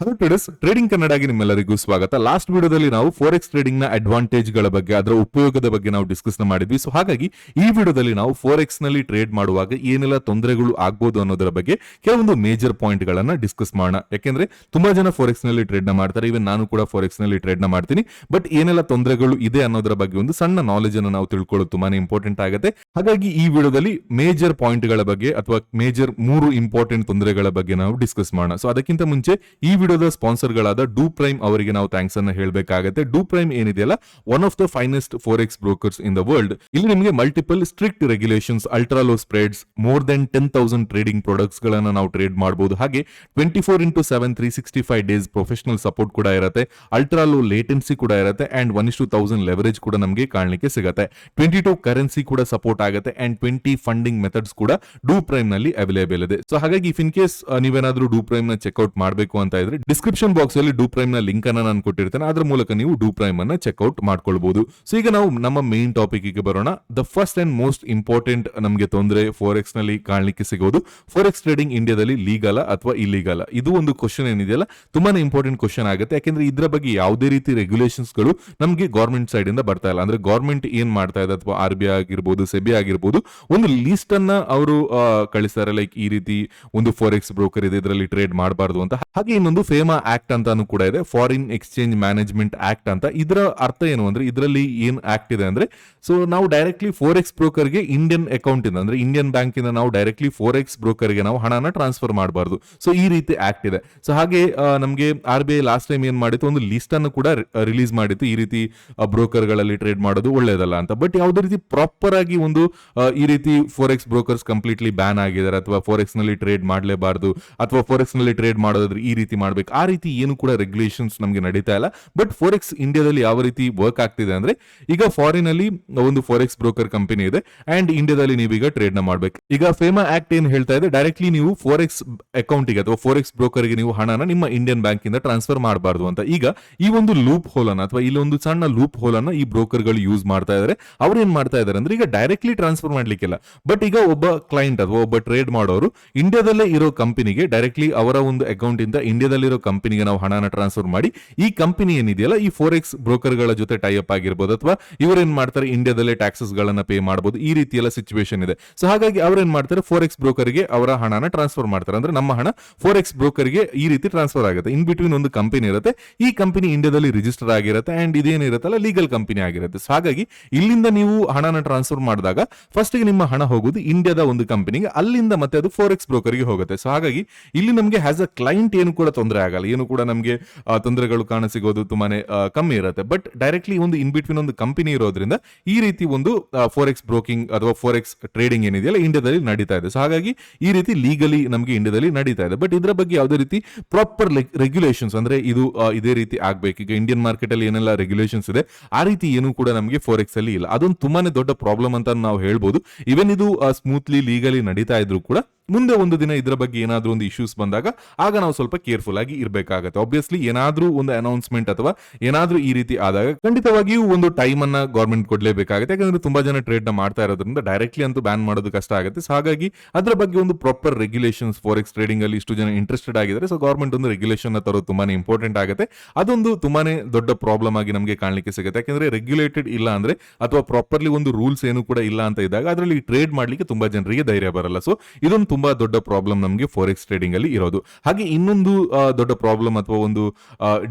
Hello traders trading ಕನ್ನಡಾಗಿ ನಿಮ್ಮೆಲ್ಲರಿಗೂ ಸ್ವಾಗತ. Last ವಿಡಿಯೋದಲ್ಲಿ ನಾವು ಫೋರೆಕ್ಸ್ ಟ್ರೇಡಿಂಗ್ನ ಅಡ್ವಾಂಟೇಜ್ಗಳ ಬಗ್ಗೆ, ಅದರ ಉಪಯೋಗದ ಬಗ್ಗೆ ನಾವು ಡಿಸ್ಕಸ್ ಮಾಡಿದ್ವಿ. ಸೊ ಹಾಗಾಗಿ ಈ ವಿಡಿಯೋದಲ್ಲಿ ನಾವು ಫೋರೆಕ್ಸ್ನಲ್ಲಿ ಟ್ರೇಡ್ ಮಾಡುವಾಗ ಏನೆಲ್ಲ ತೊಂದರೆಗಳು ಆಗ್ಬೋದು ಅನ್ನೋದರ ಬಗ್ಗೆ ಕೆಲವೊಂದು ಮೇಜರ್ ಪಾಯಿಂಟ್ ಗಳನ್ನ ಡಿಸ್ಕಸ್ ಮಾಡೋಣ. ಯಾಕೆಂದ್ರೆ ತುಂಬಾ ಜನ ಫೋರೆಕ್ಸ್ನಲ್ಲಿ ಟ್ರೇಡ್ನ ಮಾಡ್ತಾರೆ. ಇವನ್ ನಾನು ಕೂಡ ಫೋರೆಕ್ಸ್ನಲ್ಲಿ ಟ್ರೇಡ್ನ ಮಾಡ್ತೀನಿ. ಬಟ್ ಏನೆಲ್ಲ ತೊಂದರೆಗಳು ಇದೆ ಅನ್ನೋದರ ಬಗ್ಗೆ ಒಂದು ಸಣ್ಣ ನಾಲೆಜ್ ಅನ್ನು ನಾವು ತಿಳ್ಕೊಳ್ಳೋದು ತುಂಬಾನೇ ಇಂಪಾರ್ಟೆಂಟ್ ಆಗುತ್ತೆ. ಹಾಗಾಗಿ ಈ ವಿಡಿಯೋದಲ್ಲಿ ಮೇಜರ್ ಪಾಯಿಂಟ್ಗಳ ಬಗ್ಗೆ ಅಥವಾ ಮೇಜರ್ ಮೂರು ಇಂಪಾರ್ಟೆಂಟ್ ತೊಂದರೆಗಳ ಬಗ್ಗೆ ನಾವು ಡಿಸ್ಕಸ್ ಮಾಡೋಣ. ಸೊ ಅದಕ್ಕಿಂತ ಮುಂಚೆ ಈ ವಿಡಿಯೋದ ಸ್ಪಾನ್ಸರ್ ಗಳಾದ ಡೂ ಪ್ರೈಮ್ ಅವರಿಗೆ ನಾವು ಥ್ಯಾಂಕ್ಸ್ ಅನ್ನ ಹೇಳಬೇಕಾಗುತ್ತೆ. ಡೂ ಪ್ರೈಮ್ ಏನಿದೆಯಲ್ಲ one of the finest forex brokers in the world ಇಲ್ಲಿ ನಿಮಗೆ multiple strict regulations ultra low spreads more than ten thousand trading products ಗಳನ್ನ ನಾವು ಟ್ರೇಡ್ ಮಾಡಬಹುದು ಹಾಗೆ twenty four into seven three sixty five days professional support ಕೂಡ ಇರುತ್ತೆ ultra low latency ಕೂಡ ಇರುತ್ತೆ ಅಂಡ್ ಒನ್ ಇಷ್ಟು ತೌಸಂಡ್ ಲೆವರೇಜ್ ಕೂಡ ನಮಗೆ ಕಾಣಲಿಕ್ಕೆ ಸಿಗುತ್ತೆ. ಟ್ವೆಂಟಿ ಟು ಕರೆನ್ಸಿ ಕೂಡ ಸಪೋರ್ಟ್ ಆಗುತ್ತೆ ಅಂಡ್ ಟ್ವೆಂಟಿ ಫಂಡಿಂಗ್ ಮೆಥಡ್ಸ್ ಕೂಡ ಡೂ ಪ್ರೈಮ್ನಲ್ಲಿ ಅವೈಲೇಬಲ್ ಇದೆ. ಸೊ ಹಾಗಾಗಿ ಇಫ್ ಇನ್ ಕೇಸ್ ನೀವೇನಾದ್ರೂ ಡೂ ಪ್ರೈಮ್ನ ಚೆಕ್ಔಟ್ ಮಾಡಬೇಕು ಅಂತ ಇದ್ರೆ ಡಿಸ್ಕ್ರಿಪ್ಷನ್ ಬಾಕ್ಸ್ ಅಲ್ಲಿ ಡೂ ಪ್ರೈಮ್ನ ಲಿಂಕ್ ಅನ್ನ ನಾನು ಕೊಟ್ಟಿರ್ತೇನೆ. ಅದ್ರ ಮೂಲಕ ನೀವು ಡೂ ಪ್ರೈಮ್ ಅನ್ನ ಚೆಕ್ಔಟ್ ಮಾಡ್ಕೊಳ್ಬಹುದು ಸೊ ಈಗ ನಾವು ನಮ್ಮ ಮೇನ್ ಟಾಪಿಕ್ಗೆ ಬರೋಣ. The first and most important ನಮಗೆ ತೊಂದರೆ ಫೋರೆಕ್ಸ್ನಲ್ಲಿ ಕಾಣಲಿಕ್ಕೆ ಸಿಗೋದು. ಫೋರೆಕ್ಸ್ ಟ್ರೇಡಿಂಗ್ ಇಂಡಿಯಾದಲ್ಲಿ ಲೀಗಲ ಅಥವಾ ಇಲ್ಲಿಗಲ ಇದು ಒಂದು ಕ್ವಶನ್ ಏನಿದೆಯಲ್ಲ? ತುಂಬಾನೇ ಇಂಪಾರ್ಟೆಂಟ್ ಕ್ವಶನ್ ಆಗುತ್ತೆ. ಯಾಕೆಂದ್ರೆ ಇದರ ಬಗ್ಗೆ ಯಾವುದೇ ರೀತಿ ರೆಗ್ಯುಲೇಷನ್ಸ್ಗಳು ನಮಗೆ ಗೌರ್ಮೆಂಟ್ ಸೈಡ್ ಇಂದ ಬರ್ತಾ ಇಲ್ಲ. ಅಂದ್ರೆ ಗೌರ್ಮೆಂಟ್ ಏನ್ ಮಾಡ್ತಾ ಇದೆ ಅಥವಾ ಆರ್ ಬಿ ಐ ಆಗಿರ್ಬೋದು ಸೆಬಿ ಆಗಿರ್ಬೋದು, ಒಂದು ಲೀಸ್ಟ್ ಅನ್ನ ಅವರು ಕಳಿಸ್ತಾರೆ. ಲೈಕ್ ಈ ರೀತಿ ಒಂದು ಫೋರೆಕ್ಸ್ ಬ್ರೋಕರ್ ಇದೆ, ಇದರಲ್ಲಿ ಟ್ರೇಡ್ ಮಾಡಬಾರ್ದು ಅಂತ. ಹಾಗೆ ಇನ್ನೊಂದು ಫೇಮಾ ಆಕ್ಟ್ ಅಂತಾನು ಕೂಡ ಇದೆ ಫಾರಿನ್ ಎಕ್ಸ್ಚೇಂಜ್ ಮ್ಯಾನೇಜ್ಮೆಂಟ್ ಆಕ್ಟ್ ಅಂತ. ಇದರ ಅರ್ಥ ಏನು ಅಂದ್ರೆ, ಇದರಲ್ಲಿ ಏನ್ ಆಕ್ಟ್ ಇದೆ ಅಂದ್ರೆ ಸೊ ನಾವು ಡೈರೆಕ್ಟ್ಲಿ ಫೋರೆಕ್ಸ್ ಬ್ರೋಕರ್ಗೆ ಇಂಡಿಯನ್ ಅಕೌಂಟ್ ಇಂದ, ಅಂದ್ರೆ ಇಂಡಿಯನ್ ಬ್ಯಾಂಕ್ ಇಂದ ನಾವು ಡೈರೆಕ್ಟ್ಲಿ ಫೋರ್ ಎಕ್ಸ್ ಬ್ರೋಕರ್ಗೆ ನಾವು ಹಣನ ಟ್ರಾನ್ಸ್ಫರ್ ಮಾಡಬಾರ್ದು. ಸೊ ಈ ರೀತಿ ಆಕ್ಟ್ ಇದೆ. ಸೊ ಹಾಗೆ ನಮಗೆ R B I last time ಏನ್ ಮಾಡಿತ್ತು, ಒಂದು ಲಿಸ್ಟ್ ಅನ್ನು ಕೂಡ ರಿಲೀಸ್ ಮಾಡಿತ್ತು. ಈ ರೀತಿ ಬ್ರೋಕರ್ಗಳಲ್ಲಿ ಟ್ರೇಡ್ ಮಾಡೋದು ಒಳ್ಳೇದಲ್ಲ ಅಂತ. ಬಟ್ ಯಾವುದೇ ರೀತಿ ಪ್ರಾಪರ್ ಆಗಿ ಒಂದು ಈ ರೀತಿ ಫೋರೆಕ್ಸ್ ಬ್ರೋಕರ್ಸ್ ಕಂಪ್ಲೀಟ್ಲಿ ಬ್ಯಾನ್ ಆಗಿದ್ದಾರೆ, ಅಥವಾ ಫೋರೆಕ್ಸ್ನಲ್ಲಿ ಟ್ರೇಡ್ ಮಾಡಲೇಬಾರದು, ಅಥವಾ ಫೋರೆಕ್ಸ್ನಲ್ಲಿ ಟ್ರೇಡ್ ಮಾಡೋದಾದ್ರೆ ಈ ರೀತಿ ಮಾಡ್ಬೇಕು. ಆ ರೀತಿ ಏನು ಕೂಡ ರೆಗ್ಯುಲೇಷನ್ಸ್ ನಮಗೆ ನಡೀತಾ ಇಲ್ಲ. ಬಟ್ ಫೋರೆಕ್ಸ್ ಇಂಡಿಯಾದಲ್ಲಿ ಯಾವ ರೀತಿ ವರ್ಕ್ ಆಗ್ತಿದೆ ಅಂದ್ರೆ, ಈಗ ಫಾರಿನ್ ಅಲ್ಲಿ ಒಂದು ಫೋರೆಕ್ಸ್ ಬ್ರೋಕರ್ ಕಂಪನಿ ಇದೆ ಅಂಡ್ ಇಂಡಿಯಾದಲ್ಲಿ ನೀವೀಗ ಟ್ರೇಡ್ನ ಮಾಡ್ಬೇಕು. ಈಗ ಫೇಮಾ ಆಕ್ಟ್ ಏನ್ ಹೇಳ್ತಾ ಇದೆ? ಡೈರೆಕ್ಟ್ಲಿ ನೀವು ಫೋರೆಕ್ಸ್ ಅಕೌಂಟಿಗೆ ಅಥವಾ ಫೋರೆಕ್ಸ್ ಬ್ರೋಕರ್ಗೆ ನೀವು ಹಣನ ನಿಮ್ಮ ಇಂಡಿಯನ್ ಬ್ಯಾಂಕ್ ಇಂದ ಟ್ರಾನ್ಸ್ಫರ್ ಮಾಡಬಾರ್ದು ಅಂತ. ಈಗ ಈ ಒಂದು ಲೂಪ್ ಹೋಲ್ ಅನ್ನ ಅಥವಾ ಇಲ್ಲಿ ಒಂದು ಸಣ್ಣ ಲೂಪ್ ಹೋಲ್ ಅನ್ನ ಈ ಬ್ರೋಕರ್ಗಳು ಯೂಸ್ ಮಾಡ್ತಾ ಇದಾರೆ. ಅವ್ರು ಏನ್ ಮಾಡ್ತಾ ಇದ್ದಾರೆ ಅಂದ್ರೆ, ಈಗ ಡೈರೆಕ್ಟ್ಲಿ ಟ್ರಾನ್ಸ್ಫರ್ ಮಾಡ್ಲಿಕ್ಕಿಲ್ಲ. ಬಟ್ ಈಗ ಒಬ್ಬ ಕ್ಲೈಂಟ್ ಅಥವಾ ಒಬ್ಬ ಟ್ರೇಡ್ ಮಾಡೋರು ಇಂಡಿಯಾದಲ್ಲೇ ಇರೋ ಕಂಪನಿಗೆ ಡೈರೆಕ್ಟ್ಲಿ ಅವರ ಒಂದು ಅಕೌಂಟ್ ಇಂದ ಇಂಡಿಯಾದಲ್ಲಿರೋ ಕಂಪನಿಗೆ ನಾವು ಹಣನ ಟ್ರಾನ್ಸ್ಫರ್ ಮಾಡಿ, ಈ ಕಂಪನಿ ಏನಿದೆಯಲ್ಲ, ಈ ಫೋರೆಕ್ಸ್ ಬ್ರೋಕರ್ಗಳ ಜೊತೆ ಟೈ ಅಪ್ ಆಗಿರ್ಬೋದು ಅಥವಾ ಇವರೇನ್ ಮಾಡ್ತಾರೆ, ಇಂಡಿಯಾದಲ್ಲೇ ಟ್ಯಾಕ್ಸಸ್ ಗಳನ್ನ ಪೇ ಮಾಡಬಹುದು ಈ ರೀತಿ ಎಲ್ಲ ಸಿಚುವೇಶನ್ ಇದೆ. ಸೊ ಹಾಗಾಗಿ ಅವ್ರೇನ್ ಮಾಡ್ತಾರೆ ಫೋರೆಕ್ಸ್ ಬ್ರೋಕರ್ಗೆ ಅವರ ಹಣನ ಟ್ರಾನ್ಸ್ಫರ್ ಮಾಡ್ತಾರೆ. ಅಂದ್ರೆ ನಮ್ಮ ಹಣ ಫೋರೆಕ್ಸ್ ಬ್ರೋಕರ್ಗೆ ಈ ರೀತಿ ಟ್ರಾನ್ಸ್ಫರ್ ಆಗುತ್ತೆ. ಇನ್ ಬಿಟ್ವೀನ್ ಒಂದು ಕಂಪನಿ ಇರುತ್ತೆ, ಈ ಕಂಪನಿ ಇಂಡಿಯಾದಲ್ಲಿ ರಿಜಿಸ್ಟರ್ ಆಗಿರುತ್ತೆ ಅಂಡ್ ಇದೇನಿರುತ್ತಲ್ಲ ಲೀಗಲ್ ಕಂಪನಿ ಆಗಿರುತ್ತೆ. ಸೊ ಹಾಗಾಗಿ ಇಲ್ಲಿಂದ ನೀವು ಹಣನ ಟ್ರಾನ್ಸ್ಫರ್ ಮಾಡಿದಾಗ ಫಸ್ಟ್ಗೆ ನಿಮ್ಮ ಹಣ ಹೋಗುದು ಇಂಡಿಯಾದ ಒಂದು ಕಂಪನಿಗೆ, ಅಲ್ಲಿಂದ ಮತ್ತೆ ಅದು ಫೋರೆಕ್ಸ್ ಬ್ರೋಕರ್ಗೆ ಹೋಗುತ್ತೆ. ಸೊ ಹಾಗಾಗಿ ಇಲ್ಲಿ ನಮಗೆ ಆಸ್ ಅ ಕ್ಲೈಂಟ್ ಏನು ಕೂಡ ತೊಂದರೆ ಆಗಲ್ಲ. ಏನು ಕೂಡ ನಮಗೆ ತೊಂದರೆಗಳು ಕಾಣ ಸಿಗೋದು ತುಂಬಾನೇ ಕಮ್ಮಿ ಇರುತ್ತೆ. ಬಟ್ ಡೈರೆಕ್ಟ್ಲಿ ಒಂದು ಇನ್ ಬಿಟ್ವೀನ್ ಒಂದು ಕಂಪನಿ ಇರೋದ್ರಿಂದ ಈ ರೀತಿ ಒಂದು ಫೋರೆಕ್ಸ್ ಬ್ರೋಕಿಂಗ್ ಅಥವಾ ಫೋರೆಕ್ಸ್ ಟ್ರೇಡಿಂಗ್ ಏನಿದೆಯಲ್ಲ ಇಂಡಿಯಾದಲ್ಲಿ ನಡೀತಾ ಇದೆ. ಸೊ ಹಾಗಾಗಿ ಈ ರೀತಿ ಲೀಗಲಿ ನಮಗೆ ಇಂಡಿಯಾದಲ್ಲಿ ನಡೀತಾ ಇದೆ. ಬಟ್ ಇದರ ಬಗ್ಗೆ ಯಾವುದೇ ರೀತಿ ಪ್ರಾಪರ್ ರೆಗ್ಯುಲೇಷನ್ಸ್ ಅಂದ್ರೆ ಇದು ಇದೇ ರೀತಿ ಆಗ್ಬೇಕು. ಈಗ ಇಂಡಿಯನ್ ಮಾರ್ಕೆಟ್ ಅಲ್ಲಿ ಏನೆಲ್ಲ ರೆಗ್ಯುಲೇಷನ್ಸ್ ಇದೆ, ಆ ರೀತಿ ಏನು ಕೂಡ ನಮಗೆ ಫೋರೆಕ್ಸ್ ಅಲ್ಲಿ ಇಲ್ಲ. ಅದೊಂದು ತುಂಬಾನೇ ದೊಡ್ಡ ಪ್ರಾಬ್ಲಮ್ ಅಂತ ನಾವು ಹೇಳ್ಬೋದು. ಇವನ್ ಇದು ಸ್ಮೂತ್ಲಿ ಲೀಗಲಿ ನಡೀತಾ ಇದ್ರು ಕೂಡ ಮುಂದೆ ಒಂದು ದಿನ ಇದರ ಬಗ್ಗೆ ಏನಾದರೂ ಒಂದು ಇಶ್ಯೂಸ್ ಬಂದಾಗ ಆಗ ನಾವು ಸ್ವಲ್ಪ ಕೇರ್ಫುಲ್ ಆಗಿ ಇರಬೇಕಾಗತ್ತೆ. ಆಬ್ವಿಯಸ್ಲಿ ಏನಾದರೂ ಒಂದು ಅನೌನ್ಸ್ಮೆಂಟ್ ಅಥವಾ ಏನಾದರೂ ಈ ರೀತಿ ಆದಾಗ ಖಂಡಿತವಾಗಿಯೂ ಒಂದು ಟೈಮ್ ಅನ್ನ ಗೌರ್ಮೆಂಟ್ ಕೊಡಲೇಬೇಕಾಗುತ್ತೆ. ಯಾಕಂದ್ರೆ ತುಂಬಾ ಜನ ಟ್ರೇಡ್ನ ಮಾಡ್ತಾ ಇರೋದ್ರಿಂದ ಡೈರೆಕ್ಟ್ಲಿ ಅಂತೂ ಬ್ಯಾನ್ ಮಾಡೋದು ಕಷ್ಟ ಆಗುತ್ತೆ. ಸೊ ಹಾಗಾಗಿ ಅದರ ಬಗ್ಗೆ ಒಂದು ಪ್ರಾಪರ್ ರೆಗ್ಯುಲೇಷನ್ಸ್ ಫಾರೆಕ್ಸ್ ಟ್ರೇಡಿಂಗ್ ಅಲ್ಲಿ ಇಷ್ಟು ಜನ ಇಂಟ್ರೆಸ್ಟೆಡ್ ಆಗಿದ್ದಾರೆ. ಸೊ ಗೌರ್ಮೆಂಟ್ ಒಂದು ರೆಗ್ಯುಲೇಷನ್ ತರೋದು ತುಂಬಾನೇ ಇಂಪಾರ್ಟೆಂಟ್ ಆಗುತ್ತೆ. ಅದೊಂದು ತುಂಬಾನೇ ದೊಡ್ಡ ಪ್ರಾಬ್ಲಮ್ ಆಗಿ ನಮಗೆ ಕಾಣಲಿಕ್ಕೆ ಸಿಗುತ್ತೆ. ಯಾಕಂದ್ರೆ ರೆಗ್ಯುಲೇಟೆಡ್ ಇಲ್ಲ ಅಂದ್ರೆ ಅಥವಾ ಪ್ರಾಪರ್ಲಿ ಒಂದು ರೂಲ್ಸ್ ಏನು ಕೂಡ ಇಲ್ಲ ಅಂತ ಇದ್ದಾಗ ಅದರಲ್ಲಿ ಟ್ರೇಡ್ ಮಾಡ್ಲಿಕ್ಕೆ ತುಂಬಾ ಜನರಿಗೆ ಧೈರ್ಯ ಬರಲ್ಲ. ಸೊ ಇದೊಂದು ತುಂಬಾ ದೊಡ್ಡ ಪ್ರಾಬ್ಲಮ್ ನಮಗೆ ಫಾರೆಕ್ಸ್ ಟ್ರೇಡಿಂಗ್ ಅಲ್ಲಿ ಇರೋದು. ಹಾಗೆ ಇನ್ನೊಂದು ದೊಡ್ಡ ಪ್ರಾಬ್ಲಮ್ ಅಥವಾ ಒಂದು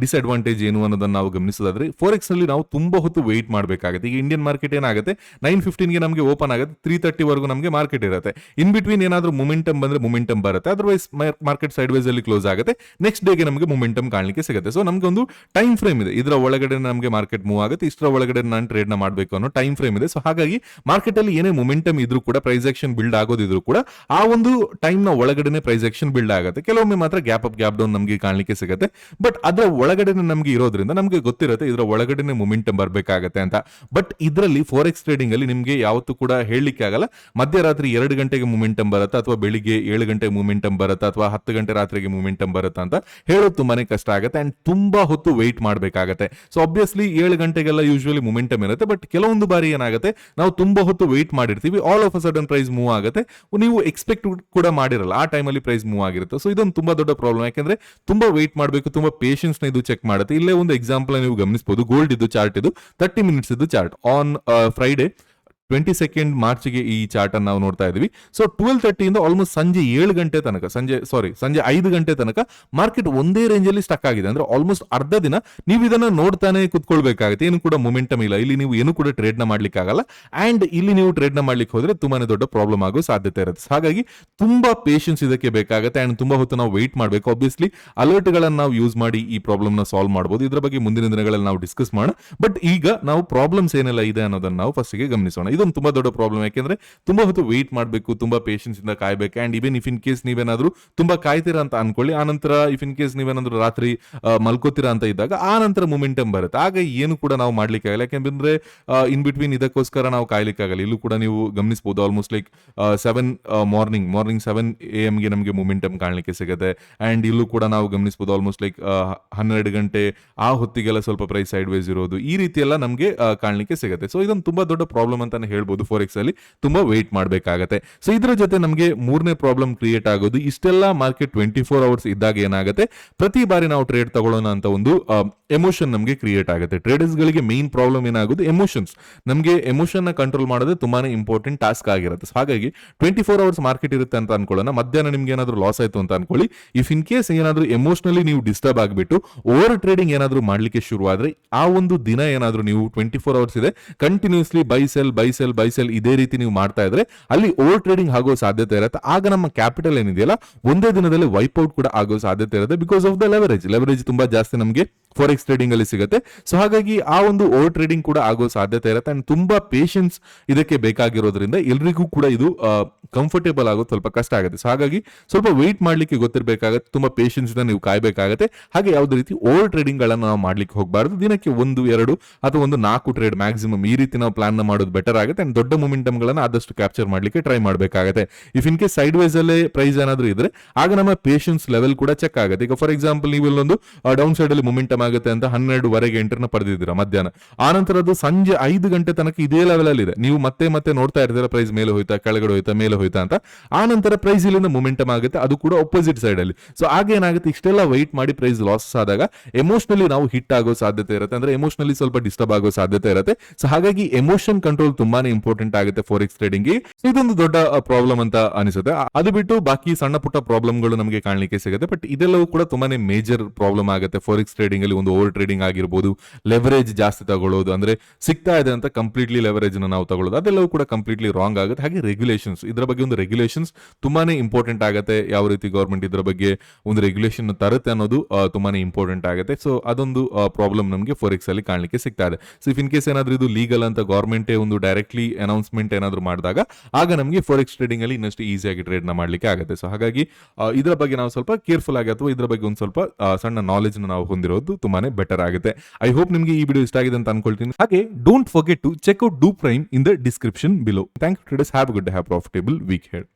ಡಿಸ್ಅಡ್ವಾಂಟೇಜ್ ಏನು ಅನ್ನೋದನ್ನ ನಾವು ಗಮನಿಸೋದಾದ್ರೆ ಫೋರೆಕ್ಸ್ನಲ್ಲಿ ನಾವು ತುಂಬಾ ಹೊತ್ತು ವೆಯ್ಟ್ ಮಾಡಬೇಕಾಗುತ್ತೆ. ಈಗ ಇಂಡಿಯನ್ ಮಾರ್ಕೆಟ್ ಏನಾಗುತ್ತೆ? ನೈನ್ ಫಿಫ್ಟೀನ್ಗೆ ನಮಗೆ ಓಪನ್ ಆಗುತ್ತೆ ತ್ರೀ ತರ್ಟಿ ವರೆಗೂ ನಮಗೆ ಮಾರ್ಕೆಟ್ ಇರುತ್ತೆ. ಇನ್ ಬಿಟ್ವೀನ್ ಏನಾದರೂ ಮೊಮೆಂಟಮ್ ಬಂದ್ರೆ ಮೊಮೆಂಟಮ್ ಬರುತ್ತೆ. ಅದರ್ವೈಸ್ ಮಾರ್ಕೆಟ್ ಸೈಡ್ ವೈಸ್ ಅಲ್ಲಿ ಕ್ಲೋಸ್ ಆಗುತ್ತೆ. ನೆಕ್ಸ್ಟ್ ಡೇಗೆ ನಮಗೆ ಮೊಮೆಂಟಮ್ ಕಾಣಲಿಕ್ಕೆ ಸಿಗುತ್ತೆ. ಸೊ ನಮಗೆ ಒಂದು ಟೈಮ್ ಫ್ರೇಮ್ ಇದೆ. ಇದರ ಒಳಗಡೆ ನಮಗೆ ಮಾರ್ಕೆಟ್ ಮೂವ್ ಆಗುತ್ತೆ. ಇಷ್ಟರ ಒಳಗಡೆ ನಾನು ಟ್ರೇಡ್ನ ಮಾಡಬೇಕು ಅನ್ನೋ ಟೈಮ್ ಫ್ರೇಮ್ ಇದೆ. ಸೊ ಹಾಗಾಗಿ ಮಾರ್ಕೆಟ್ ಅಲ್ಲಿ ಏನೇ ಮೊಮೆಂಟಮ್ ಇದ್ರೂ ಕೂಡ ಪ್ರೈಸ್ ಆಕ್ಷನ್ ಬಿಲ್ಡ್ ಆಗೋದಿದ್ರು ಕೂಡ, ಆ ಒಂದು ಟೈಮ್ನ ಒಳಗಡೆ ಪ್ರೈಸ್ ಆಕ್ಷನ್ ಬಿಲ್ಡ್ ಆಗುತ್ತೆ. ಕೆಲವೊಮ್ಮೆ ಮಾತ್ರ ಗ್ಯಾಪ್ ಅಪ್ ಗ್ಯಾಪ್ ಡೌನ್ ನಮಗೆ ಕಾಣಲಿಕ್ಕೆ ಸಿಗುತ್ತೆ. ಬಟ್ ಅದರ ಒಳಗಡೆ ನಮಗೆ ಇರೋದ್ರಿಂದ ನಮಗೆ ಗೊತ್ತಿರುತ್ತೆ ಇದರ ಒಳಗಡೆ ಮೊಮೆಂಟಮ್ ಬರಬೇಕಾಗತ್ತೆ ಅಂತ. ಬಟ್ ಇದರಲ್ಲಿ ಫೋರೆಕ್ಸ್ ಟ್ರೇಡಿಂಗ್ ಅಲ್ಲಿ ನಿಮಗೆ ಯಾವತ್ತೂ ಕೂಡ ಹೇಳಲಿಕ್ಕೆ ಆಗಲ್ಲ. ಮಧ್ಯರಾತ್ರಿ ಎರಡು ಗಂಟೆಗೆ ಮೊಮೆಂಟಮ್ ಬರುತ್ತಾ ಅಥವಾ ಬೆಳಿಗ್ಗೆ ಏಳು ಗಂಟೆಗೆ ಮೊಮೆಂಟಮ್ ಬರುತ್ತಾ ಅಥವಾ ಹತ್ತು ಗಂಟೆ ರಾತ್ರಿಗೆ ಮೊಮೆಂಟಮ್ ಬರುತ್ತಾ ಅಂತ ಹೇಳೋದು ತುಂಬಾನೇ ಕಷ್ಟ ಆಗುತ್ತೆ ಅಂಡ್ ತುಂಬಾ ಹೊತ್ತು ವೆಯ್ಟ್ ಮಾಡಬೇಕಾಗತ್ತೆ. ಸೊ ಅಬ್ವಿಯಸ್ಲಿ ಏಳು ಗಂಟೆಗೆಲ್ಲ ಯೂಶುವಲಿ ಮೊಮೆಂಟಮ್ ಇರುತ್ತೆ. ಬಟ್ ಕೆಲವೊಂದು ಬಾರಿ ಏನಾಗುತ್ತೆ, ನಾವು ತುಂಬಾ ಹೊತ್ತು ವೆಯ್ಟ್ ಮಾಡಿರ್ತೀವಿ. All of a sudden price move ಆಗುತ್ತೆ. ನೀವು ಎಕ್ಸ್ಪೆಕ್ಟ್ ಕೂಡ ಮಾಡಿರಲ್ಲ, ಆ ಟೈಮಲ್ಲಿ ಪ್ರೈಸ್ ಮೂವ್ ಆಗಿರುತ್ತೆ. ಸೊ ಇದೊಂದು ತುಂಬಾ ದೊಡ್ಡ ಪ್ರಾಬ್ಲಮ್ ಯಾಕಂದ್ರೆ ತುಂಬಾ ವೆಯ್ಟ್ ಮಾಡಬೇಕು, ತುಂಬಾ ಪೇಷನ್ಸ್ ಇದು ಚೆಕ್ ಮಾಡುತ್ತೆ. ಇಲ್ಲೇ ಒಂದು ಎಕ್ಸಾಂಪಲ್ ನೀವು ಗಮನಿಸಬಹುದು ಗೋಲ್ಡ್ ಇದು ಚಾರ್ಟ್ ಇದು ತರ್ಟಿ ಮಿನಿಟ್ಸ್ ಇದು chart on Friday twenty second ಮಾರ್ಚ್ಗೆ ಈ ಚಾರ್ಟ್ ಅನ್ನು ನಾವು ನೋಡ್ತಾ ಇದೀವಿ ಸೊ ಟ್ವೆಲ್ ಇಂದ ಆಲ್ಮೋಸ್ಟ್ ಸಂಜೆ ಏಳು ಗಂಟೆ ತನಕ, ಸಂಜೆ ಸಾರಿ ಸಂಜೆ ಐದು ಗಂಟೆ ತನಕ ಮಾರ್ಕೆಟ್ ಒಂದೇ ರೇಂಜ್ ಅಲ್ಲಿ ಸ್ಟಕ್ ಆಗಿದೆ. ಅಂದ್ರೆ ಆಲ್ಮೋಸ್ಟ್ ಅರ್ಧ ದಿನ ನೀವು ಇದನ್ನ ನೋಡ್ತಾನೆ ಕುತ್ಕೊಳ್ಬೇಕಾಗುತ್ತೆ. ಏನು ಕೂಡ ಮೊಮೆಂಟಮ್ ಇಲ್ಲ. ಇಲ್ಲಿ ನೀವು ಏನು ಕೂಡ ಟ್ರೇಡ್ ಮಾಡ್ಲಿಕ್ಕೆ ಆಗಲ್ಲ ಅಂಡ್ ಇಲ್ಲಿ ನೀವು ಟ್ರೇಡ್ ಮಾಡ್ಲಿಕ್ಕೆ ಹೋದ್ರೆ ತುಂಬಾನೇ ದೊಡ್ಡ ಪ್ರಾಬ್ಲಮ್ ಆಗೋ ಸಾಧ್ಯತೆ ಇರುತ್ತೆ. ಹಾಗಾಗಿ ತುಂಬಾ ಪೇಷನ್ಸ್ ಇದಕ್ಕೆ ಬೇಕಾಗುತ್ತೆ. ಅಂಡ್ ತುಂಬಾ ಹೊತ್ತು ನಾವು ವೆಯ್ಟ್ ಮಾಡಬೇಕು. ಆಬ್ವಿಯಸ್ಲಿ ಅಲರ್ಟ್ ಗಳನ್ನ ನಾವು ಯೂಸ್ ಮಾಡಿ ಈ ಪ್ರಾಬ್ಲಮ್ನ ಸಾಲ್ವ್ ಮಾಡಬಹುದು ಇದರ ಬಗ್ಗೆ ಮುಂದಿನ ದಿನಗಳಲ್ಲಿ ನಾವು ಡಿಸ್ಕಸ್ ಮಾಡೋಣ. ಬಟ್ ಈಗ ನಾವು ಪ್ರಾಬ್ಲಮ್ಸ್ ಏನೆಲ್ಲ ಇದೆ ಅನ್ನೋದನ್ನ ನಾವು ಫಸ್ಟ್ಗೆ ಗಮನಿಸೋಣ. ಇದೊಂದು ತುಂಬಾ ದೊಡ್ಡ ಪ್ರಾಬ್ಲಮ್ ಯಾಕೆಂದ್ರೆ ತುಂಬಾ ಹೊತ್ತು ವೆಯ್ಟ್ ಮಾಡಬೇಕು, ತುಂಬಾ ಪೇಷನ್ಸ್ ಇಂದ ಕಾಯ್ಬೇಕು. And even if in case ನೀವೇನಾದ್ರೂ ತುಂಬಾ ಕಾಯ್ತೀರಾ ಅಂತ ಅನ್ಕೊಳ್ಳಿ. ಆನಂತರ ನಂತರ ಇಫ್ ಇನ್ ಕೇಸ್ ನೀವೇನಾದ್ರೂ ರಾತ್ರಿ ಮಲ್ಕೋತೀರಾ ಅಂತ ಇದ್ದಾಗ ಆ ನಂತರ ಮೊಮೆಂಟಮ್ ಬರುತ್ತೆ. ಆಗ ಏನು ಕೂಡ ನಾವು ಮಾಡ್ಲಿಕ್ಕೆ ಆಗಲ್ಲ ಯಾಕೆಂದ್ರೆ ಇನ್ ಬಿಟ್ವೀನ್ ಇದಕ್ಕೋಸ್ಕರ ನಾವು ಕಾಯ್ಲಿಕ್ಕೆ ಆಗಲ್ಲ ಇಲ್ಲೂ ಕೂಡ ನೀವು ಗಮನಿಸಬಹುದು almost like seven morning morning seven A ಎಮ್ಗೆ ನಮಗೆ ಮೊಮೆಂಟಮ್ ಕಾಣಲಿಕ್ಕೆ ಸಿಗುತ್ತೆ. ಅಂಡ್ ಇಲ್ಲೂ ಕೂಡ ನಾವು ಗಮನಿಸಬಹುದು ಆಲ್ಮೋಸ್ಟ್ ಲೈಕ್ ಹನ್ನೆರಡು ಗಂಟೆ ಆ ಹೊತ್ತಿಗೆಲ್ಲ ಸ್ವಲ್ಪ ಪ್ರೈಸ್ ಸೈಡ್ ವೈಸ್ ಇರೋದು. ಈ ರೀತಿ ಎಲ್ಲ ನಮಗೆ ಕಾಣಲಿಕ್ಕೆ ಸಿಗುತ್ತೆ. ಸೊ ಇದೊಂದು ತುಂಬಾ ದೊಡ್ಡ ಪ್ರಾಬ್ಲಮ್ ಅಂತಾನೆ ಹೇಳ್ಬೋದು ಫೋರೆಕ್ಸ್ ಅಲ್ಲಿ, ತುಂಬಾ ವೆಯ್ಟ್ ಮಾಡಬೇಕಾಗತ್ತೆ. ಸೊ ಇದರ ಜೊತೆ ನಮಗೆ ಮೂರನೇ ಪ್ರಾಬ್ಲಮ್ ಕ್ರಿಯೇಟ್ ಆಗೋದು, ಇಷ್ಟೆಲ್ಲ ಮಾರ್ಕೆಟ್ ಟ್ವೆಂಟಿ ಫೋರ್ ಅವರ್ಸ್ ಇದ್ದಾಗ ಏನಾಗುತ್ತೆ? ಪ್ರತಿ ಬಾರಿ ನಾವು ಟ್ರೇಡ್ ತಗೊಳ್ಳೋಣ ಅಂತ ಒಂದು ಎಮೋಷನ್ ನಮಗೆ ಕ್ರಿಯೇಟ್ ಆಗುತ್ತೆ. ಟ್ರೇಡರ್ಸ್ ಗಳಿಗೆ ಮೇನ್ ಪ್ರಾಬ್ಲಮ್ ಏನಾಗೋದು? ಎಮೋಷನ್ಸ್ ನಮಗೆ ಎಮೋಷನ್ನ ಕಂಟ್ರೋಲ್ ಮಾಡೋದು ತುಂಬಾನೇ ಇಂಪಾರ್ಟೆಂಟ್ ಟಾಸ್ಕ್ ಆಗಿರುತ್ತೆ. ಹಾಗಾಗಿ ಟ್ವೆಂಟಿ ಫೋರ್ ಅವರ್ಸ್ ಮಾರ್ಕೆಟ್ ಇರುತ್ತೆ ಅಂತ ಅನ್ಕೊಳ್ಳೋಣ. ಮಧ್ಯಾಹ್ನ ನಿಮ್ಗೆ ಏನಾದರೂ ಲಾಸ್ ಆಯ್ತು ಅಂತ ಅನ್ಕೊಳ್ಳಿ. ಇಫ್ ಇನ್ ಕೇಸ್ ಏನಾದರೂ ಎಮೋಷನಲಿ ನೀವು ಡಿಸ್ಟರ್ಬ್ ಆಗಿಬಿಟ್ಟು ಓವರ್ ಟ್ರೇಡಿಂಗ್ ಏನಾದರೂ ಮಾಡ್ಲಿಕ್ಕೆ ಶುರು ಆದ್ರೆ ಆ ಒಂದು ದಿನ ಏನಾದರೂ ನೀವು ಟ್ವೆಂಟಿ ಫೋರ್ ಅವರ್ಸ್ ಇದೆ continuously buy sell buy sell buy sell ಇದೇ ರೀತಿ ನೀವು ಮಾಡ್ತಾ ಇದ್ರೆ ಅಲ್ಲಿ ಓವರ್ ಟ್ರೇಡಿಂಗ್ ಆಗೋ ಸಾಧ್ಯತೆ ಇರುತ್ತೆ. ಆಗ ನಮ್ಮ ಕ್ಯಾಪಿಟಲ್ ಏನಿದೆಯಲ್ಲ, ಒಂದೇ ದಿನದಲ್ಲಿ ವೈಪ್ಔಟ್ ಕೂಡ ಆಗೋ ಸಾಧ್ಯತೆ ಇರುತ್ತೆ because of the leverage leverage ತುಂಬಾ ಜಾಸ್ತಿ ನಮಗೆ ಫಾರೆಕ್ಸ್ ಟ್ರೇಡಿಂಗ್ ಅಲ್ಲಿ ಸಿಗುತ್ತೆ. ಸೊ ಹಾಗಾಗಿ ಆ ಒಂದು ಓವರ್ ಟ್ರೇಡಿಂಗ್ ಕೂಡ ಆಗೋ ಸಾಧ್ಯತೆ ಇರುತ್ತೆ ಅಂಡ್ ತುಂಬಾ ಪೇಷನ್ಸ್ ಇದಕ್ಕೆ ಬೇಕಾಗಿರೋದ್ರಿಂದ ಎಲ್ರಿಗೂ ಕೂಡ ಇದು ಕಂಫರ್ಟೇಬಲ್ ಆಗೋದು ಸ್ವಲ್ಪ ಕಷ್ಟ ಆಗುತ್ತೆ. ಸೊ ಹಾಗಾಗಿ ಸ್ವಲ್ಪ ವೆಯ್ಟ್ ಮಾಡ್ಲಿಕ್ಕೆ ಗೊತ್ತಿರಬೇಕಾಗುತ್ತೆ, ತುಂಬಾ ಪೇಷನ್ಸ್ ಇಂದ ನೀವು ಕಾಯ್ಬೇಕಾಗತ್ತೆ. ಹಾಗೆ ಯಾವುದೇ ರೀತಿ ಓವರ್ ಟ್ರೇಡಿಂಗ್ ಗಳನ್ನ ನಾವು ಮಾಡ್ಲಿಕ್ಕೆ ಹೋಗಬಾರ್ದು. ದಿನಕ್ಕೆ ಒಂದು, ಎರಡು ಅಥವಾ ಒಂದು ನಾಲ್ಕು ಟ್ರೇಡ್ ಮ್ಯಾಕ್ಸಿಮಮ್ ಈ ರೀತಿ ನಾವು ಪ್ಲಾನ್ ಮಾಡೋದು ಬೆಟರ್ ಆಗುತ್ತೆ. ಅಂಡ್ ದೊಡ್ಡ ಮೊಮೆಂಟಮ್ ಗಳನ್ನ ಆದಷ್ಟು ಕ್ಯಾಪ್ಚರ್ ಮಾಡ್ಲಿಕ್ಕೆ ಟ್ರೈ ಮಾಡಬೇಕಾಗುತ್ತೆ. If in case side wise ಅಲ್ಲೇ ಪ್ರೈಸ್ ಏನಾದರೂ ಇದ್ರೆ, ಆಗ ನಮ್ಮ ಪೇಷನ್ಸ್ ಲೆವೆಲ್ ಕೂಡ ಚೆಕ್ ಆಗುತ್ತೆ. ಈಗ ಫಾರ್ ಎಕ್ಸಾಂಪಲ್ ನೀವು ಇಲ್ಲೊಂದು ಡೌನ್ ಸೈಡ್ ಅಲ್ಲಿ ಮೊಮೆಂಟಮ್ ಆಗುತ್ತೆ ಅಂತ ಹನ್ನೆರಡುವರೆಗೆ ಎಂಟ್ರನ್ನ ಪಡೆದಿದ್ದೀರಾ ಮಧ್ಯಾಹ್ನ. ಆ ನಂತರ ಅದು ಸಂಜೆ ಐದು ಗಂಟೆ ತನಕ ಇದೇ ಲೆವೆಲ್ ಅಲ್ಲಿ ಇದೆ. ನೀವು ಮತ್ತೆ ಮತ್ತೆ ನೋಡ್ತಾ ಇರ್ತೀರ ಪ್ರೈಸ್ ಮೇಲೆ ಹೋಯ್ತಾ, ಕೆಳಗಡೆ ಹೋಯ್ತಾ, ಮೇಲೆ ಹೋಯ್ತಾ ಅಂತ. ಆ ನಂತರ ಪ್ರೈಸ್ ಇಲ್ಲಿಂದ ಮೊಮೆಂಟಮ್ ಆಗುತ್ತೆ, ಅದು ಕೂಡ ಅಪೋಸಿಟ್ ಸೈಡ್ ಅಲ್ಲಿ. ಸೊ ಆಗ ಏನಾಗುತ್ತೆ, ಇಷ್ಟೆಲ್ಲ ವೈಟ್ ಮಾಡಿ ಪ್ರೈಸ್ ಲಾಸ್ ಆದಾಗ ಎಮೋಷನಲಿ ನಾವು ಹಿಟ್ ಆಗೋ ಸಾಧ್ಯತೆ ಇರುತ್ತೆ. ಅಂದ್ರೆ ಎಮೋಷನಲಿ ಸ್ವಲ್ಪ ಡಿಸ್ಟರ್ಬ್ ಆಗೋ ಸಾಧ್ಯತೆ ಇರುತ್ತೆ. ಸೊ ಹಾಗಾಗಿ ಎಮೋಷನ್ ಕಂಟ್ರೋಲ್ ತುಂಬಾನೇ ಇಂಪಾರ್ಟೆಂಟ್ ಆಗುತ್ತೆ ಫಾರೆಕ್ಸ್ ಟ್ರೇಡಿಂಗ್ ಇದೊಂದು ದೊಡ್ಡ ಪ್ರಾಬ್ಲಮ್ ಅಂತ ಅನಿಸುತ್ತೆ. ಅದು ಬಿಟ್ಟು ಬಾಕಿ ಸಣ್ಣ ಪುಟ್ಟ ಪ್ರಾಬ್ಲಮ್ಗಳು ನಮಗೆ ಕಾಣಲಿಕ್ಕೆ ಸಿಗುತ್ತೆ. ಬಟ್ ಇದೆಲ್ಲವೂ ಕೂಡ ತುಂಬಾನೇ ಮೇಜರ್ ಪ್ರಾಬ್ಲಮ್ ಆಗುತ್ತೆ. ಫಾರೆಕ್ಸ್ ಟ್ರೇಡಿಂಗ್ ಅಲ್ಲಿ ಒಂದು ಓವರ್ ಟ್ರೇಡಿಂಗ್ ಆಗಿರ್ಬೋದು ಲೆವರೇಜ್ ಜಾಸ್ತಿ ತಗೊಳ್ಳೋದು. ಅಂದ್ರೆ ಸಿಗ್ತಾ ಇದೆ ಅಂತ ಕಂಪ್ಲೀಟ್ಲಿ ಲೆವರೇಜ್ ನಾವು ತಗೊಳ್ಳೋದು. ಅದೆಲ್ಲವೂ ಕೂಡ ಕಂಪ್ಲೀಟ್ಲಿ ರಾಂಗ್ ಆಗುತ್ತೆ. ಹಾಗೆ ರೆಗ್ಯುಲೇಷನ್ಸ್ ಇದರ ಬಗ್ಗೆ ಒಂದು ರೆಗ್ಯುಲೇಷನ್ಸ್ ತುಂಬಾನೇ ಇಂಪಾರ್ಟೆಂಟ್ ಆಗುತ್ತೆ. ಯಾವ ರೀತಿ ಗೌರ್ಮೆಂಟ್ ಇದರ ಬಗ್ಗೆ ಒಂದು ರೆಗ್ಯುಲೇಷನ್ ತರುತ್ತೆ ಅನ್ನೋದು ತುಂಬಾನೇ ಇಂಪಾರ್ಟೆಂಟ್ ಆಗುತ್ತೆ. ಸೊ ಅದೊಂದು ಪ್ರಾಬ್ಲಮ್ ನಮಗೆ ಫೋರೆಕ್ಸ್ ಅಲ್ಲಿ ಕಾಣಲಿಕ್ಕೆ ಸಿಗ್ತಾ ಇದೆ. ಸೊ ಇಫ್ ಇನ್ ಕೇಸ್ ಏನಾದ್ರೂ ಇದು ಲೀಗಲ್ ಅಂತ ಗೌರ್ಮೆಂಟೇ ಒಂದು ಡೈರೆಕ್ಟ್ಲಿ ಅನೌನ್ಸ್ಮೆಂಟ್ ಏನಾದರೂ ಮಾಡಿದಾಗ, ಆಗ ನಮಗೆ ಫೋರೆಕ್ಸ್ ಟ್ರೇಡಿಂಗ್ ಅಲ್ಲಿ ಇನ್ನಷ್ಟು ಈಸಿಯಾಗಿ ಟ್ರೇಡ್ನ ಮಾಡ್ಲಿಕ್ಕೆ ಆಗುತ್ತೆ. ಸೊ ಹಾಗಾಗಿ ಇದರ ಬಗ್ಗೆ ನಾವು ಸ್ವಲ್ಪ ಕೇರ್ಫುಲ್ ಆಗಿ ಅಥವಾ ಇದರ ಬಗ್ಗೆ ಒಂದು ಸ್ವಲ್ಪ ಸಣ್ಣ ನಾಲೆಜ್ ನಾವು ಹೊಂದಿರೋದು ತುಂಬಾನೇ ಬೆಟರ್ ಆಗುತ್ತೆ. ಐ ಹೋಪ್ ನಿಮಗೆ ಈ ವಿಡಿಯೋ ಇಷ್ಟ ಆಗಿದೆ ಅಂತ ಅನ್ಕೊಳ್ತೀನಿ. ಹಾಗೆ don't forget to check out Doo Prime in the description below thank you traders have good have profitable week ahead